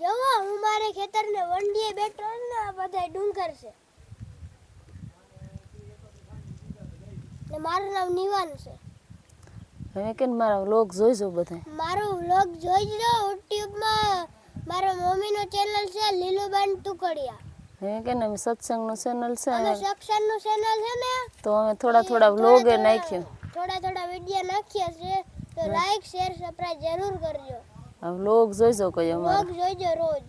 જવો હું મારે ખેતરને વંડીએ બેઠો ને આ બધા ડુંગર છે. ને મારું નામ નિવાન છે. હવે કે મારો વ્લોગ જોઈજો બધા મારો વ્લોગ જોઈજો યુટ્યુબમાં. મારા મમ્મીનો ચેનલ છે લીલુબાન તુકડિયા. હે કે ને સત્સંગનું ચેનલ છે? અને સત્સંગનું ચેનલ છે ને? તો અમે થોડા થોડા વ્લોગ નાખ્યું. થોડા થોડા વિડિયો નાખ્યા છે. તો લાઈક શેર સબસ્ક્રાઇબ જરૂર કરજો. વ્લોગ જોઈજો કોઈ અમારો. જોઈજો રોજ.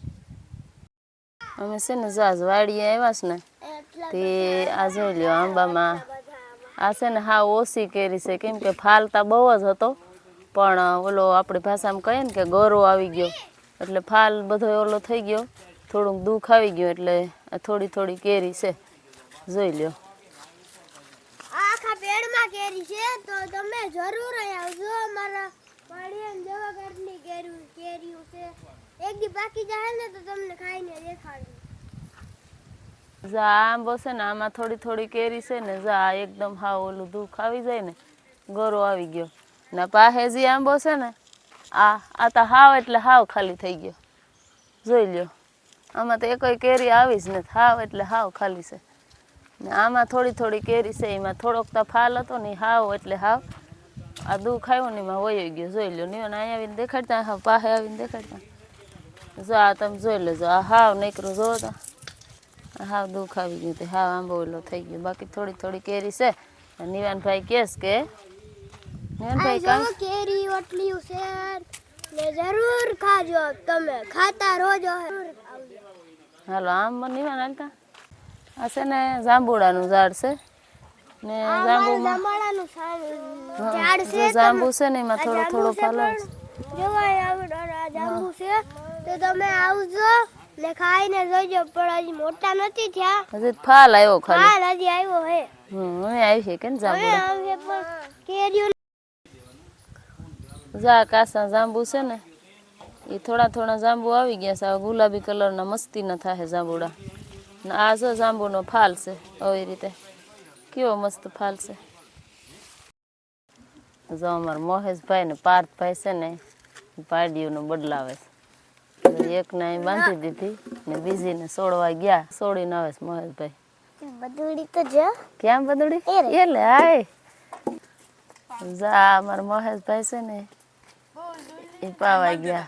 અમે છે ને જાજ વાડીએ આવ્યા છે ને તે આ જોઈ લ્યો આંબામાં. આ છે ને હા ઓછી કેરી છે કેમ કે ફાલતા બહુ જ હતો. પણ ઓલો આપણી ભાષામાં કહીએ ને કે ગોરો આવી ગયો. એટલે ફાલ બધો ઓલો થઈ ગયો. થોડુંક દુઃખ આવી ગયું એટલે આ થોડી થોડી કેરી છે. જોઈ લ્યો. આખા પેડમાં કેરી છે તો તમે જરૂર અહીં આવજો અમારા દવા કાઢની ઘરની કેરી છે. એક દી બાકી જાય ને તો તમને ખાઈને દેખાડું. જા આંબો છે ને આમાં થોડી થોડી કેરી છે ને જા, એકદમ હાવ ઓલું દુઃખ આવી જાય ને, ગોરો આવી ગયો. ને પાસે જે આંબો છે ને, આ આ તો હાવ એટલે હાવ ખાલી થઈ ગયો. જોઈ લ્યો, આમાં તો એકોય કેરી આવી જ નથી, હાવ એટલે હાવ ખાલી છે. ને આમાં થોડી થોડી કેરી છે, એમાં થોડોક તો ફાલ હતો ને હાવ એટલે હાવ આ દુઃખ આવ્યું ને એમાં વયો ગયો જોઈ લો ને અહીંયા આવીને દેખાડતા હાવ પાસે આવીને દેખાડતા જો આ તમે જોઈ લેજો આ હાવ નીકળું જો તો હાવ દુઃખ આવી ગયું તે હાવ આંબો ઓલો થઈ ગયો બાકી થોડી થોડી કેરી છે નિવાનભાઈ કેસ કે નિવાનભાઈ જો કેરી ઓટલી છે ને જરૂર ખાજો તમે ખાતા રોજ હાલો આમ નિવાન હાલતા આ છે ને જાંબુડાનું ઝાડ છે ને જાંબુમાં છે. જાંબુ છે ને એમાં થોડો થોડો છે ફાલ જાંબુ છે તો તમે આવજો ને ખાઈને જોજો પણ હજી મોટા નથી થયા. હજી ફાલ આવ્યો ખાલી. ફાલ હજી આવ્યો હે. હમ આવી છે કે ને પણ કેરીઓ જા કાસા જાંબુ છે ને એ થોડા થોડા જાંબુ આવી ગયા છે. ગુલાબી કલરના મસ્તીના થાય જાંબુડા. આ જો જાંબુનો ફાલ છે આવી રીતે. કેવો મસ્ત ફાલ છે. જો અમારા મોહેશભાઈ ને પાર્થભાઈ છે ને પાડીઓનો બદલાવે છે. એકને અહીં બાંધી દીધી ને બીજીને સોડવા ગયા સોડીને આવે છે મોહેશભાઈ. બદુડી તો જો. ક્યાં બદડી એટલે હાય. જા અમારા મહેશભાઈ છે ને એ પાવા. ગયા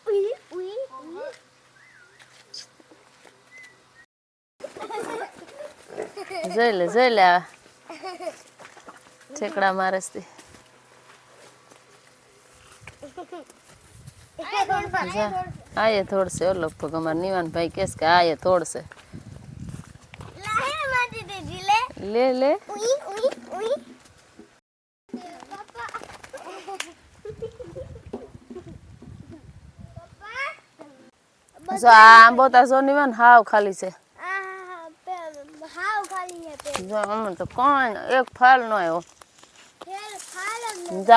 જોઈ લે જોઈ લે આ ઠેકડા મારે છે જા આ એ તોડશે ઓ લગભગ અમારા નિવાનભાઈ કહેશે કે આ એ દેજી લે લે. જો આંબો તા જો નિવાન હાવ ખાલી છે. જો અમે તો કોણ? એક ફાલ નો આવ્યો. જ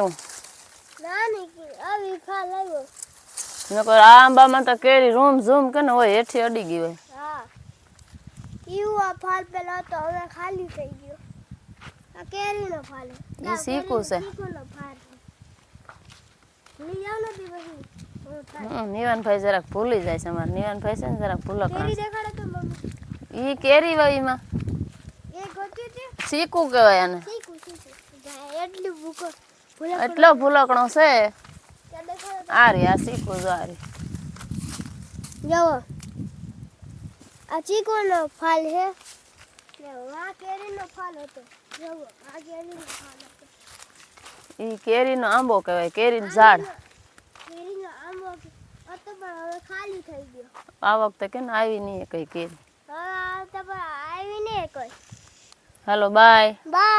હું. નકર આ આંબામાં તો કેરી રૂમ ઝૂમ કે ને હોય હેઠી અડી ગઈ હોય. આ ફાલ પેલા હતો હવે ખાલી થઈ ગયો. આ કેરીનો ફાલ. હે. ઈ છે. શીકુનો ફાલ. ભૂલી નિવાનભાઈ જરાક ભૂલી જાય છે અમારા. નિવાનભાઈ છે ને જરાક ભૂલકણા કેરી દેખાડો તો મમ્મી. ઈ કેરી ગોતી કહેવાય જાય એટલી ભૂલકણો છે. આ રે આ શીકું જો આ રે. જુઓ. આ ચીકુનો ફાલ છે. ને આ કેરીનો ફાલ હતો. જુઓ આ કેરીનો ફાલ હતો. ઈ કેરીનો આંબો કહેવાય કેરીનું ઝાડ. કેરીનો આંબો હતો. પણ હવે ખાલી થઈ ગયો. આ વખતે કે આવી નહીં કઈ કેરી. હવે આ તો આવી નહીં કોઈ હાલો બાય બાય